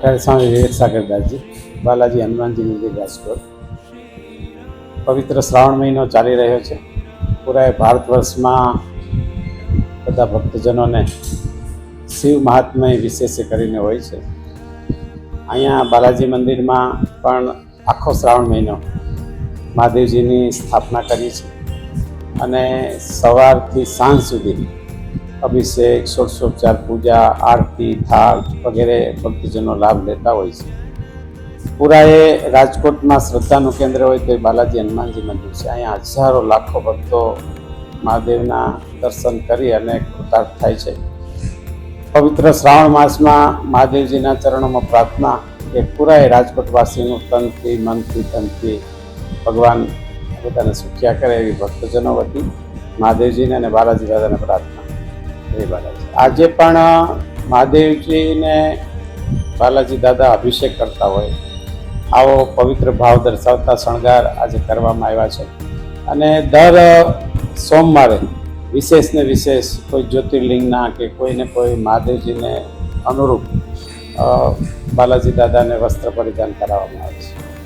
કોઠારી સ્વામી વિવેક સાગરદાસજી બાલાજી હનુમાનજી મંદિર રાજકોટ પવિત્ર શ્રાવણ મહિનો ચાલી રહ્યો છે. પૂરા ભારત વર્ષમાં બધા ભક્તજનોને શિવ મહાત્મય વિશેષ કરીને હોય છે. અહીંયા બાલાજી મંદિરમાં પણ આખો શ્રાવણ મહિનો મહાદેવજીની સ્થાપના કરી છે અને સવારથી સાંજ સુધી અભિષેક ષોડશોપચાર પૂજા, આરતી, થાળ વગેરે ભક્તજનો લાભ લેતા હોય છે. પૂરા એ રાજકોટમાં શ્રદ્ધાનું કેન્દ્ર હોય તો એ બાલાજી હનુમાનજી મંદિર છે. અહીંયા હજારો લાખો ભક્તો મહાદેવના દર્શન કરી અને કૃતાર્થ થાય છે. પવિત્ર શ્રાવણ માસમાં મહાદેવજીના ચરણોમાં પ્રાર્થના કે પૂરા એ રાજકોટવાસીનું તનથી, મનથી તનથી ભગવાન બધાને સુખ્યા કરે એવી ભક્તજનો વતી મહાદેવજીને અને બાલાજી દાદાને પ્રાર્થના જય બાલાજી આજે પણ મહાદેવજીને બાલાજી દાદા અભિષેક કરતા હોય, આવો પવિત્ર ભાવ દર્શાવતા શણગાર આજે કરવામાં આવ્યા છે. અને દર સોમવારે વિશેષ ને વિશેષ કોઈ જ્યોતિર્લિંગના કે કોઈને કોઈ મહાદેવજીને અનુરૂપ બાલાજી દાદાને વસ્ત્ર પરિધાન કરાવવામાં આવે છે.